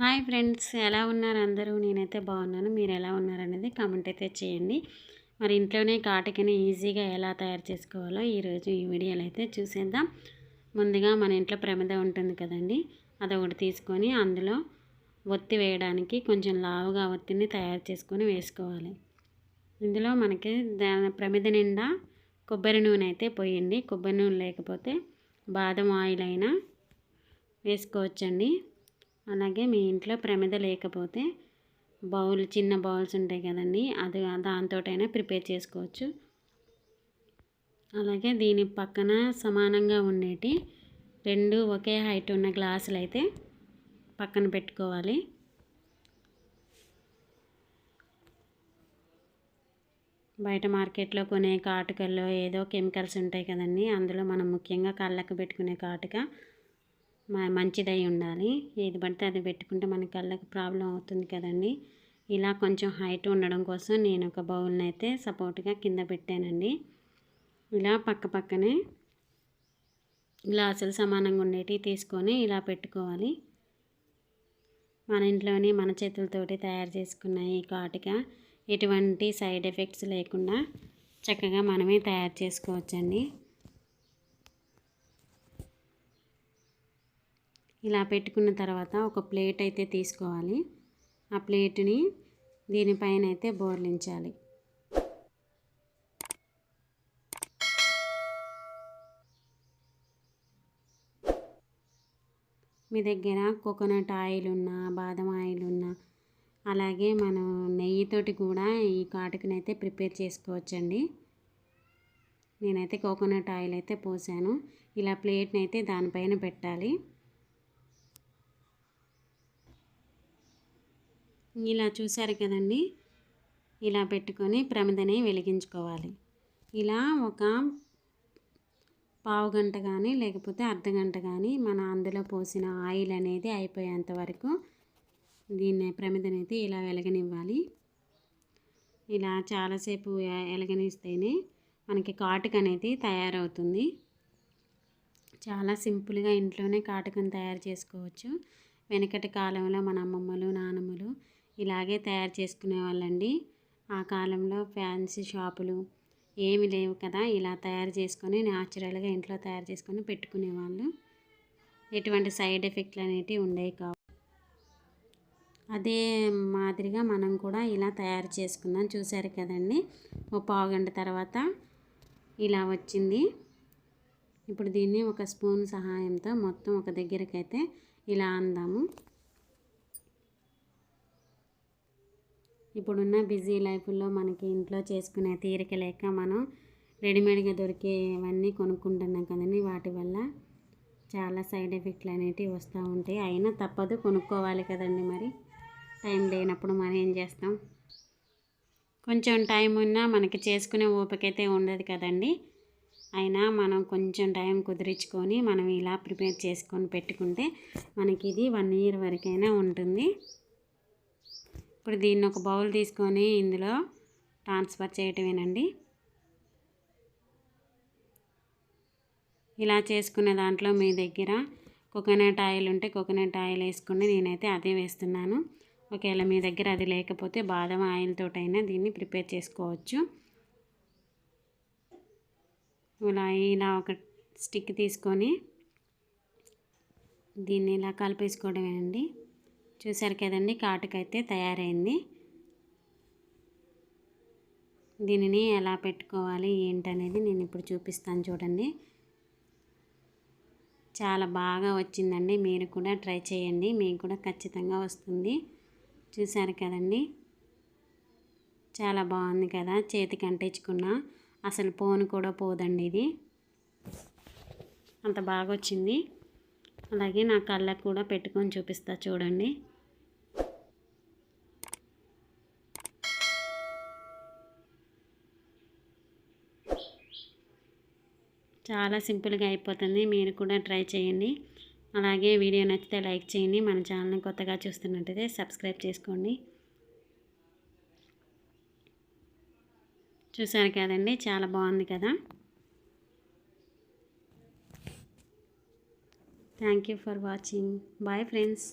Hi friends ఎలా ఉన్నారు అందరూ? నేనైతే బాగున్నాను. మీరు ఎలా ఉన్నారనేది కామెంట్ అయితే చేయండి. మరి ఇంట్లోనే కాటికని ఈజీగా ఎలా తయారు చేసుకోవాలో ఈరోజు ఈ వీడియోలో అయితే చూసేద్దాం. ముందుగా మన ఇంట్లో ప్రమిద ఉంటుంది కదండి అదొకటి తీసుకొని అందులో ఒత్తి వేయడానికి కొంచెం లావుగా ఒత్తిని తయారు చేసుకొని వేసుకోవాలి. ఇందులో మనకి దాని ప్రమిద నిండా కొబ్బరి నూనె అయితే పోయండి. కొబ్బరి నూనె లేకపోతే బాదం ఆయిల్ అయినా వేసుకోవచ్చండి. అలాగే మీ ఇంట్లో ప్రమిద లేకపోతే బౌల్ చిన్న బౌల్స్ ఉంటాయి కదండి అది దాంతోటైనా ప్రిపేర్ చేసుకోవచ్చు. అలాగే దీని పక్కన సమానంగా ఉండేటి రెండు ఒకే హైట్ ఉన్న గ్లాసులు అయితే పక్కన పెట్టుకోవాలి. బయట మార్కెట్లో కొనే కాటుకల్లో ఏదో కెమికల్స్ ఉంటాయి కదండి అందులో మనం ముఖ్యంగా కళ్ళకు పెట్టుకునే కాటుక మంచిదై ఉండాలి. ఏది పడితే అది పెట్టుకుంటే మన కళ్ళకి ప్రాబ్లం అవుతుంది కదండి. ఇలా కొంచెం హైట్ ఉండడం కోసం నేను ఒక బౌల్ని అయితే సపోర్ట్గా కింద పెట్టానండి. ఇలా పక్క పక్కనే గ్లాసులు సమానంగా ఉండేటివి తీసుకొని ఇలా పెట్టుకోవాలి. మన ఇంట్లోని మన చేతులతోటి తయారు చేసుకున్న ఈ కాటుక ఎటువంటి సైడ్ ఎఫెక్ట్స్ లేకుండా చక్కగా మనమే తయారు చేసుకోవచ్చండి. ఇలా పెట్టుకున్న తర్వాత ఒక ప్లేట్ అయితే తీసుకోవాలి. ఆ ప్లేట్ని దీనిపైన అయితే బోర్లించాలి. మీ దగ్గర కోకోనట్ ఆయిల్ ఉన్నా బాదం ఆయిల్ ఉన్నా అలాగే మనం నెయ్యితోటి కూడా ఈ కాటుకనైతే ప్రిపేర్ చేసుకోవచ్చండి. నేనైతే కోకోనట్ ఆయిల్ అయితే పోసాను. ఇలా ప్లేట్ని అయితే దానిపైన పెట్టాలి. ఇలా చూశారు కదండి. ఇలా పెట్టుకొని ప్రమిదని వెలిగించుకోవాలి. ఇలా ఒక పావు గంట కానీ లేకపోతే అర్ధగంట కానీ మన అందులో పోసిన ఆయిల్ అనేది అయిపోయేంత వరకు దీన్ని ప్రమిదనైతే ఇలా వెలగనివ్వాలి. ఇలా చాలాసేపు వెలగనిస్తేనే మనకి కాటుక అనేది తయారవుతుంది. చాలా సింపుల్గా ఇంట్లోనే కాటుకను తయారు చేసుకోవచ్చు. వెనకటి కాలంలో మన అమ్మమ్మలు నానమ్మలు ఇలాగే తయారు చేసుకునే వాళ్ళండి. ఆ కాలంలో ఫ్యాన్సీ షాపులు ఏమి లేవు కదా. ఇలా తయారు చేసుకొని న్యాచురల్గా ఇంట్లో తయారు చేసుకొని పెట్టుకునేవాళ్ళు. ఎటువంటి సైడ్ ఎఫెక్ట్లు అనేటివి ఉండేవి కావు. అదే మాదిరిగా మనం కూడా ఇలా తయారు చేసుకుందాం. చూసారు కదండి. ఓ పావు గంట తర్వాత ఇలా వచ్చింది. ఇప్పుడు దీన్ని ఒక స్పూన్ సహాయంతో మొత్తం ఒక దగ్గరకైతే ఇలా అందాము. ఇప్పుడున్న బిజీ లైఫ్లో మనకి ఇంట్లో చేసుకునే తీరిక లేక మనం రెడీమేడ్గా దొరికేవన్నీ కొనుక్కుంటున్నాం కదండి. వాటి వల్ల చాలా సైడ్ ఎఫెక్ట్లు అనేటివి వస్తూ ఉంటాయి. అయినా తప్పదు కొనుక్కోవాలి కదండి మరి. టైం లేనప్పుడు మనం ఏం చేస్తాం? కొంచెం టైం ఉన్నా మనకి చేసుకునే ఓపికైతే ఉండదు కదండి. అయినా మనం కొంచెం టైం కుదిరించుకొని మనం ఇలా ప్రిపేర్ చేసుకొని పెట్టుకుంటే మనకి ఇది వన్ ఇయర్ వరకైనా ఉంటుంది. ఇప్పుడు దీన్ని ఒక బౌల్ తీసుకొని ఇందులో ట్రాన్స్ఫర్ చేయటమేనండి. ఇలా చేసుకునే దాంట్లో మీ దగ్గర కోకోనట్ ఆయిల్ ఉంటే కోకోనట్ ఆయిల్ వేసుకుని నేనైతే అదే వేస్తున్నాను. ఒకవేళ మీ దగ్గర అది లేకపోతే బాదం ఆయిల్ తోటైనా దీన్ని ప్రిపేర్ చేసుకోవచ్చు. ఇలా ఇలా ఒక స్టిక్ తీసుకొని దీన్ని ఇలా కలిపేసుకోవడమేనండి. చూసారు కదండి కాటుకైతే తయారైంది. దీనిని ఎలా పెట్టుకోవాలి ఏంటనేది నేను ఇప్పుడు చూపిస్తాను చూడండి. చాలా బాగా వచ్చిందండి మీరు కూడా ట్రై చేయండి మీకు కూడా ఖచ్చితంగా వస్తుంది. చూసారు కదండి. చాలా బాగుంది కదా చేతికి అంటించుకున్న అసలు పోను కూడా పోదండి ఇది. అంత బాగా వచ్చింది. అలాగే నా కళ్ళకు కూడా పెట్టుకొని చూపిస్తా చూడండి. చాలా సింపుల్గా అయిపోతుంది. మీరు కూడా ట్రై చేయండి. అలాగే వీడియో నచ్చితే లైక్ చేయండి. మన ఛానల్ని కొత్తగా చూస్తున్నట్టయితే సబ్స్క్రైబ్ చేసుకోండి. చూసారు కదండి? చాలా బాగుంది కదా? Thank you for watching bye friends